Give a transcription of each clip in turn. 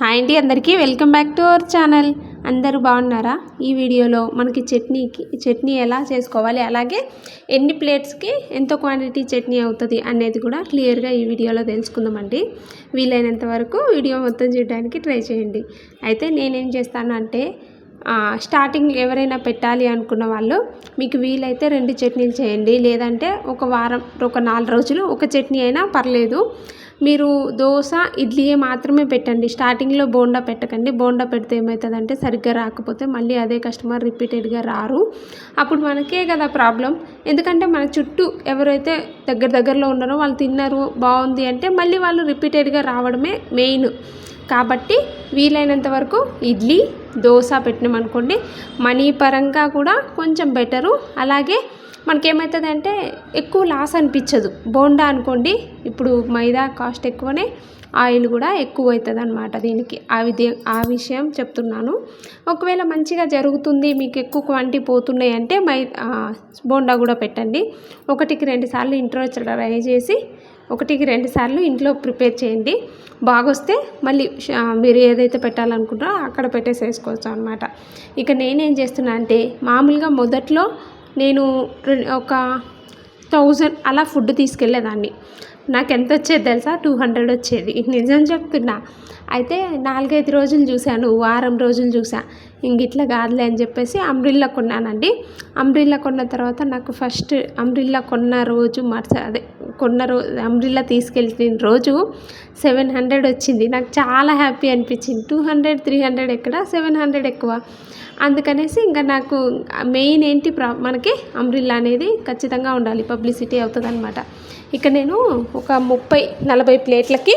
Hi అండి అందరికీ. Welcome back to our channel అందరూ బాగున్నారా? ఈ వీడియోలో మనకి చట్నీకి చట్నీ ఎలా చేసుకోవాలి? అలాగే ఎన్ని ప్లేట్స్కి ఎంత క్వాంటిటీ చట్నీ అవుతుంది అనేది కూడా క్లియర్గా ఈ వీడియోలో తెలుసుకుందామండి. వీలైనంత వరకు వీడియో మొత్తం చూడడానికి ట్రై చేయండి. అయితే నేనేం చేస్తాను అంటే స్టార్టింగ్ ఎవరైనా పెట్టాలి అనుకున్న వాళ్ళు మీకు వీలైతే రెండు చట్నీలు చేయండి. లేదంటే ఒక వారం ఒక నాలుగు రోజులు ఒక చట్నీ అయినా పర్లేదు. మీరు దోశ ఇడ్లీయే మాత్రమే పెట్టండి. స్టార్టింగ్లో బోండా పెట్టకండి. బోండా పెడితే ఏమవుతుందంటే సరిగ్గా రాకపోతే మళ్ళీ అదే కస్టమర్ రిపీటెడ్గా రారు. అప్పుడు మనకే కదా ప్రాబ్లం ఎందుకంటే మన చుట్టూ ఎవరైతే దగ్గర దగ్గరలో ఉన్నారో వాళ్ళు తిన్నారు బాగుంది అంటే మళ్ళీ వాళ్ళు రిపీటెడ్గా రావడమే మెయిన్ కాబట్టి వీలైనంత వరకు ఇడ్లీ దోశ పెట్టినామనుకోండి మనీ పరంగా కూడా కొంచెం బెటరు. అలాగే మనకేమవుతుంది అంటే ఎక్కువ లాస్ అనిపించదు. బోండా అనుకోండి ఇప్పుడు మైదా కాస్ట్ ఎక్కువనే ఆయిల్ కూడా ఎక్కువ అవుతుంది అనమాట దీనికి. ఆ విధి ఆ విషయం చెప్తున్నాను. ఒకవేళ మంచిగా జరుగుతుంది మీకు ఎక్కువ క్వాంటిటీ పోతున్నాయి అంటే మై బోండా కూడా పెట్టండి. ఒకటికి రెండు సార్లు ఇంట్రో ట్రై చేసి ఒకటికి రెండు సార్లు ఇంట్లో ప్రిపేర్ చేయండి. బాగొస్తే మళ్ళీ మీరు ఏదైతే పెట్టాలనుకుంటారో అక్కడ పెట్టేసేసుకోవచ్చు అనమాట ఇక నేనేం చేస్తున్నా అంటే మామూలుగా మొదట్లో నేను ఒక థౌజండ్ అలా ఫుడ్ తీసుకెళ్ళేదాన్ని. నాకు ఎంత వచ్చేది తెలుసా? టూ హండ్రెడ్ వచ్చేది. నిజం చెప్తున్నా. అయితే నాలుగైదు రోజులు చూశాను వారం రోజులు చూసా ఇంక ఇట్లా కాదులే అని చెప్పేసి అంబ్రిల్లా కొన్నానండి. అంబ్రిల్లా కొన్న తర్వాత నాకు ఫస్ట్ అంబ్రిల్లా కొన్న రోజు మరుస అదే కొన్న రోజు అంబ్రిల్లా తీసుకెళ్ళిన రోజు సెవెన్ హండ్రెడ్ వచ్చింది. నాకు చాలా హ్యాపీ అనిపించింది. టూ హండ్రెడ్ త్రీ హండ్రెడ్ ఎక్కడ? సెవెన్ హండ్రెడ్ ఎక్కువ. అందుకనేసి ఇంకా నాకు మెయిన్ ఏంటి ప్రా మనకి అంబ్రిల్లా అనేది ఖచ్చితంగా ఉండాలి. పబ్లిసిటీ అవుతుంది అనమాట ఇక నేను ఒక ముప్పై నలభై ప్లేట్లకి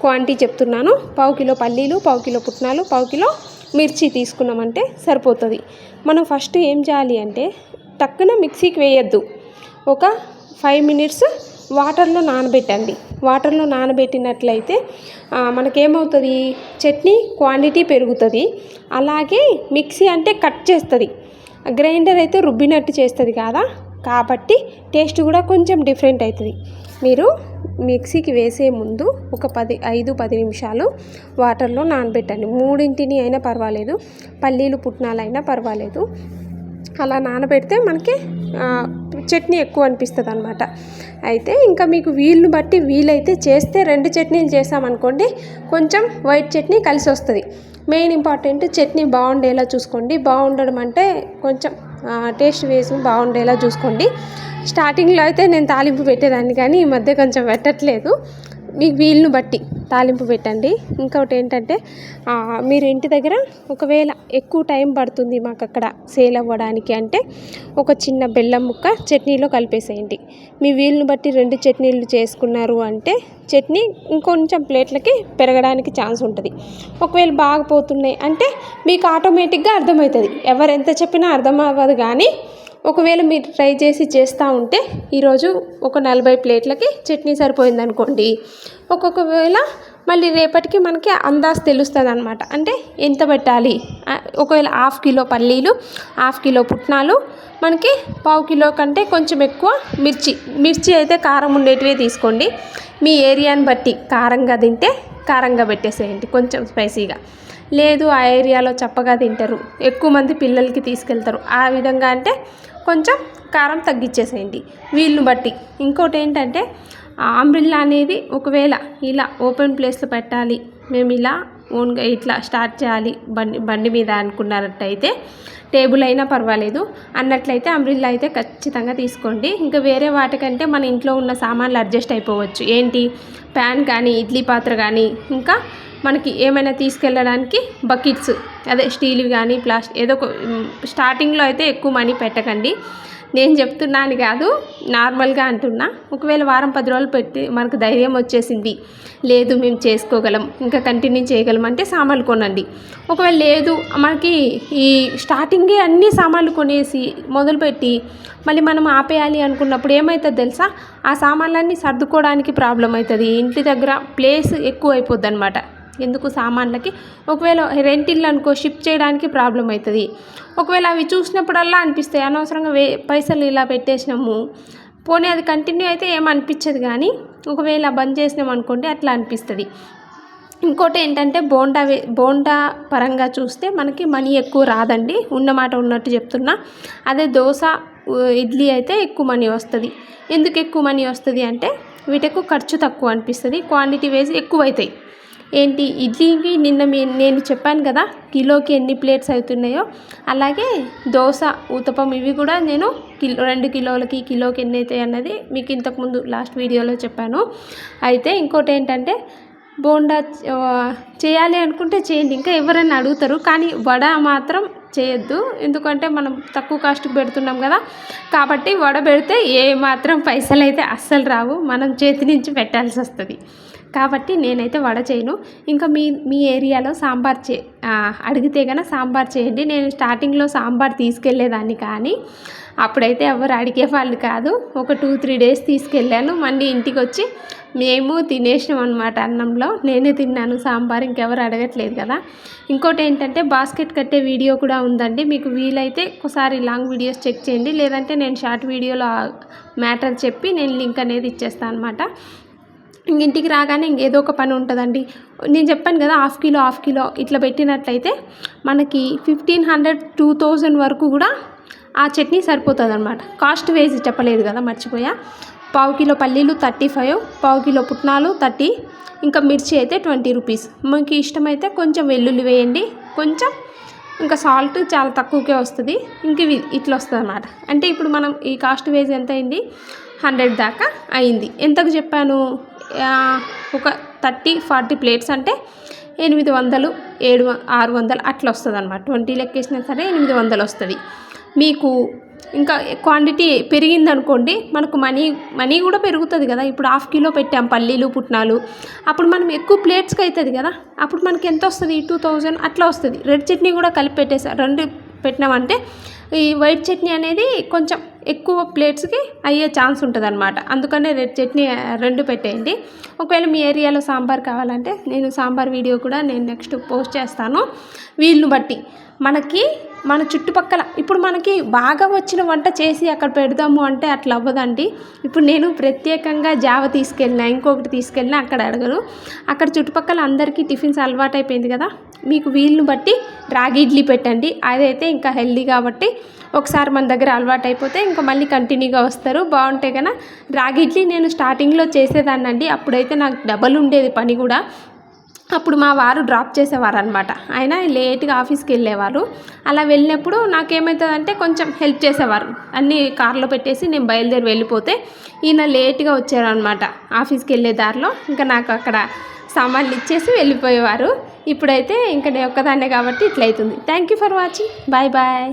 క్వాంటిటీ చెప్తున్నాను. పావు కిలో పల్లీలు పావు కిలో పుట్నాలు పావు కిలో మిర్చి తీసుకున్నామంటే సరిపోతుంది. మనం ఫస్ట్ ఏం చేయాలి అంటే టక్కున మిక్సీకి వేయద్దు. ఒక ఫైవ్ మినిట్స్ వాటర్లో నానబెట్టండి. వాటర్లో నానబెట్టినట్లయితే మనకేమవుతుంది? చట్నీ క్వాంటిటీ పెరుగుతుంది. అలాగే మిక్సీ అంటే కట్ చేస్తుంది. గ్రైండర్ అయితే రుబ్బినట్టు చేస్తుంది కదా? కాబట్టి టేస్ట్ కూడా కొంచెం డిఫరెంట్ అవుతుంది. మీరు మిక్సీకి వేసే ముందు ఒక పది ఐదు పది నిమిషాలు వాటర్లో నానబెట్టండి. మూడింటిని అయినా పర్వాలేదు. పల్లీలు పుట్నాలైనా పర్వాలేదు. అలా నానబెడితే మనకి చట్నీ ఎక్కువ అనిపిస్తుంది అనమాట అయితే ఇంకా మీకు వీలుని బట్టి వీలైతే చేస్తే రెండు చట్నీలు చేసామనుకోండి కొంచెం వైట్ చట్నీ కలిసి వస్తుంది మెయిన్ ఇంపార్టెంట్ చట్నీ బాగుండేలా చూసుకోండి. బాగుండడం అంటే కొంచెం టేస్ట్ వేసి బాగుండేలా చూసుకోండి. స్టార్టింగ్లో అయితే నేను తాలింపు పెట్టేదాన్ని కానీ ఈ మధ్య కొంచెం పెట్టట్లేదు. మీకు వీలును బట్టి తాలింపు పెట్టండి. ఇంకొకటి ఏంటంటే మీరు ఇంటి దగ్గర ఒకవేళ ఎక్కువ టైం పడుతుంది మాకు అక్కడ సేల్ అవ్వడానికి అంటే ఒక చిన్న బెల్లం ముక్క చట్నీలో కలిపేసేయండి. మీ వీలును బట్టి రెండు చట్నీలు చేసుకున్నారు అంటే చట్నీ ఇంకొంచెం ప్లేట్లకి పెరగడానికి ఛాన్స్ ఉంటుంది. ఒకవేళ బాగా పోతున్నాయి అంటే మీకు ఆటోమేటిక్గా అర్థమవుతుంది. ఎవరు ఎంత చెప్పినా అర్థం అవ్వదు కానీ ఒకవేళ మీరు ట్రై చేసి చేస్తూ ఉంటే ఈరోజు ఒక నలభై ప్లేట్లకి చట్నీ సరిపోయింది అనుకోండి మళ్ళీ రేపటికి మనకి అందాజ్ తెలుస్తుంది అనమాట అంటే ఎంత పెట్టాలి? ఒకవేళ హాఫ్ కిలో పల్లీలు హాఫ్ కిలో పుట్నాలు మనకి పావు కిలో కంటే కొంచెం ఎక్కువ మిర్చి. మిర్చి అయితే కారం ఉండేటివే తీసుకోండి. మీ ఏరియాని బట్టి కారంగా తింటే కారంగా పెట్టేసేయండి కొంచెం స్పైసీగా. లేదు ఆ ఏరియాలో చప్పగా తింటారు. ఎక్కువ మంది పిల్లలకి తీసుకెళ్తారు. ఆ విధంగా అంటే కొంచెం కారం తగ్గించేసేయండి వీళ్ళని బట్టి. ఇంకోటి ఏంటంటే ఆంబ్రిల్లా అనేది ఒకవేళ ఇలా ఓపెన్ ప్లేస్లో పెట్టాలి మేము ఇలా ఓన్గా ఇట్లా స్టార్ట్ చేయాలి. బండి బండి మీద అనుకున్నట్టయితే టేబుల్ అయినా పర్వాలేదు. అన్నట్లయితే అంబ్రిల్లా అయితే ఖచ్చితంగా తీసుకోండి. ఇంకా వేరే వాటికంటే మన ఇంట్లో ఉన్న సామాన్లు అడ్జస్ట్ అయిపోవచ్చు. ఏంటి? ప్యాన్ కానీ ఇడ్లీ పాత్ర కానీ ఇంకా మనకి ఏమైనా తీసుకెళ్ళడానికి బకెట్స్ అదే స్టీల్ కానీ ప్లాస్టిక్ ఏదో ఒక స్టార్టింగ్లో అయితే ఎక్కువ మనీ పెట్టకండి. నేను చెప్తున్నాను కాదు నార్మల్గా అంటున్నా. ఒకవేళ వారం పది రోజులు పెట్టి మనకు ధైర్యం వచ్చేసింది. లేదు మేము చేసుకోగలం ఇంకా కంటిన్యూ చేయగలం అంటే సామాన్లు కొనండి. ఒకవేళ లేదు మనకి ఈ స్టార్టింగే అన్ని సామాన్లు కొనేసి మొదలుపెట్టి మళ్ళీ మనం ఆపేయాలి అనుకున్నప్పుడు ఏమవుతుంది తెలుసా? ఆ సామాన్లన్నీ సర్దుకోవడానికి ప్రాబ్లం అవుతుంది. ఇంటి దగ్గర ప్లేస్ ఎక్కువ అయిపోద్ది అనమాట ఎందుకు సామాన్లకి? ఒకవేళ రెంట్ ఇల్లు అనుకో షిఫ్ట్ చేయడానికి ప్రాబ్లం అవుతుంది ఒకవేళ అవి చూసినప్పుడల్లా అనిపిస్తాయి అనవసరంగా వే పైసలు ఇలా పెట్టేసినాము. పోనీ అది కంటిన్యూ అయితే ఏమనిపించదు కానీ ఒకవేళ బంద్ చేసినాం అనుకోండి అట్లా అనిపిస్తుంది. ఇంకోటి ఏంటంటే బోండా వే బోండా పరంగా చూస్తే మనకి మనీ ఎక్కువ రాదండి. ఉన్నమాట ఉన్నట్టు చెప్తున్నా. అదే దోశ ఇడ్లీ అయితే ఎక్కువ మనీ వస్తుంది. ఎందుకు ఎక్కువ మనీ వస్తుంది అంటే వీటికి ఖర్చు తక్కువ అనిపిస్తుంది. క్వాంటిటీ వేసి ఎక్కువ అవుతాయి ఏంటి ఇడ్లీకి నిన్న మీ నేను చెప్పాను కదా కిలోకి ఎన్ని ప్లేట్స్ అవుతున్నాయో. అలాగే దోశ ఊతపం ఇవి కూడా నేను కిలో రెండు కిలోలకి కిలోకి ఎన్ని అవుతాయి అన్నది మీకు ఇంతకుముందు లాస్ట్ వీడియోలో చెప్పాను. అయితే ఇంకోటి ఏంటంటే బోండా చేయాలి అనుకుంటే చేయండి. ఇంకా ఎవరైనా అడుగుతారు కానీ వడ మాత్రం చేయొద్దు. ఎందుకంటే మనం తక్కువ కాస్ట్కి పెడుతున్నాం కదా. కాబట్టి వడ పెడితే ఏ మాత్రం పైసలు అయితే అస్సలు రావు. మనం చేతి నుంచి పెట్టాల్సి వస్తుంది. కాబట్టి నేనైతే వడ చేయను. ఇంకా మీ మీ ఏరియాలో సాంబార్ చే అడిగితే కనుక సాంబార్ చేయండి. నేను స్టార్టింగ్లో సాంబార్ తీసుకెళ్ళేదాన్ని కానీ అప్పుడైతే ఎవరు అడిగే వాళ్ళు కాదు. ఒక టూ త్రీ డేస్ తీసుకెళ్ళాను. మళ్ళీ ఇంటికి వచ్చి మేము తినేసినాం అనమాట అన్నంలో. నేనే తిన్నాను సాంబార్ ఇంకెవరు అడగట్లేదు కదా. ఇంకోటి ఏంటంటే బాస్కెట్ కట్టే వీడియో కూడా ఉందండి. మీకు వీలైతే ఒకసారి లాంగ్ వీడియోస్ చెక్ చేయండి. లేదంటే నేను షార్ట్ వీడియోలో మ్యాటర్ చెప్పి నేను లింక్ అనేది ఇచ్చేస్తాను అనమాట ఇంటికి రాగానే ఇంకేదో ఒక పని ఉంటుందండి. నేను చెప్పాను కదా హాఫ్ కిలో హాఫ్ కిలో ఇట్లా పెట్టినట్లయితే మనకి ఫిఫ్టీన్ హండ్రెడ్ టూ థౌజండ్ వరకు కూడా ఆ చట్నీ సరిపోతుంది అనమాట కాస్ట్ వేసి చెప్పలేదు కదా మర్చిపోయా. పావు కిలో పల్లీలు థర్టీ ఫైవ్ పావు కిలో పుట్నాలు థర్టీ ఇంకా మిర్చి అయితే ట్వంటీ రూపీస్. మీకు ఇష్టమైతే కొంచెం వెల్లుల్లి వేయండి కొంచెం ఇంకా సాల్ట్ చాలా తక్కువకే వస్తుంది. ఇంక ఇట్లా వస్తుంది అనమాట అంటే ఇప్పుడు మనం ఈ కాస్ట్ వేజ్ ఎంత అయింది హండ్రెడ్ దాకా అయింది. ఎంతకు చెప్పాను? ఒక థర్టీ ఫార్టీ ప్లేట్స్ అంటే ఎనిమిది వందలు ఏడు ఆరు వందలు అట్లా వస్తుంది అనమాట ట్వంటీ లెక్కేసినా సరే ఎనిమిది వందలు వస్తుంది. మీకు ఇంకా క్వాంటిటీ పెరిగిందనుకోండి మనకు మనీ మనీ కూడా పెరుగుతుంది కదా. ఇప్పుడు హాఫ్ కిలో పెట్టాం పల్లీలు పుట్నాలు. అప్పుడు మనం ఎక్కువ ప్లేట్స్కి అవుతుంది కదా. అప్పుడు మనకి ఎంత వస్తుంది? టూ థౌజండ్ అట్లా వస్తుంది. రెడ్ చట్నీ కూడా కలిపి పెట్టేసా రెండు పెట్టినామంటే ఈ వైట్ చట్నీ అనేది కొంచెం ఎక్కువ ప్లేట్స్కి అయ్యే ఛాన్స్ ఉంటుంది అనమాట అందుకనే రెడ్ చట్నీ రెండు పెట్టేయండి. ఒకవేళ మీ ఏరియాలో సాంబార్ కావాలంటే నేను సాంబార్ వీడియో కూడా నేను నెక్స్ట్ పోస్ట్ చేస్తాను. వీళ్ళని బట్టి మనకి మన చుట్టుపక్కల ఇప్పుడు మనకి బాగా వచ్చిన వంట చేసి అక్కడ పెడదాము అంటే అట్లా అవ్వదండి. ఇప్పుడు నేను ప్రత్యేకంగా జావ తీసుకెళ్ళినా ఇంకొకటి తీసుకెళ్ళినా అక్కడ అడగను అక్కడ చుట్టుపక్కల అందరికీ టిఫిన్స్ అలవాటు అయిపోయింది కదా మీకు వీళ్ళని బట్టి రాగి ఇడ్లీ పెట్టండి. అదైతే ఇంకా హెల్దీ కాబట్టి ఒకసారి మన దగ్గర అలవాటు అయిపోతే ఇంకా మళ్ళీ కంటిన్యూగా వస్తారు. బాగుంటే కదా. రాగి ఇడ్లీ నేను స్టార్టింగ్లో చేసేదాన్ని అండి అప్పుడైతే నాకు డబల్ ఉండేది పని కూడా. అప్పుడు మా వారు డ్రాప్ చేసేవారు అనమాట ఆయన లేట్గా ఆఫీస్కి వెళ్ళేవారు. అలా వెళ్ళినప్పుడు నాకేమవుతుందంటే కొంచెం హెల్ప్ చేసేవారు. అన్నీ కార్లో పెట్టేసి నేను బయలుదేరి వెళ్ళిపోతే ఈయన లేట్గా వచ్చారనమాట ఆఫీస్కి వెళ్ళే దారిలో ఇంకా నాకు అక్కడ సామాన్లు ఇచ్చేసి వెళ్ళిపోయేవారు. ఇప్పుడైతే ఇంకా నేను ఒక్కదాన్నే కాబట్టి ఇట్లయితుంది. Thank you for watching bye bye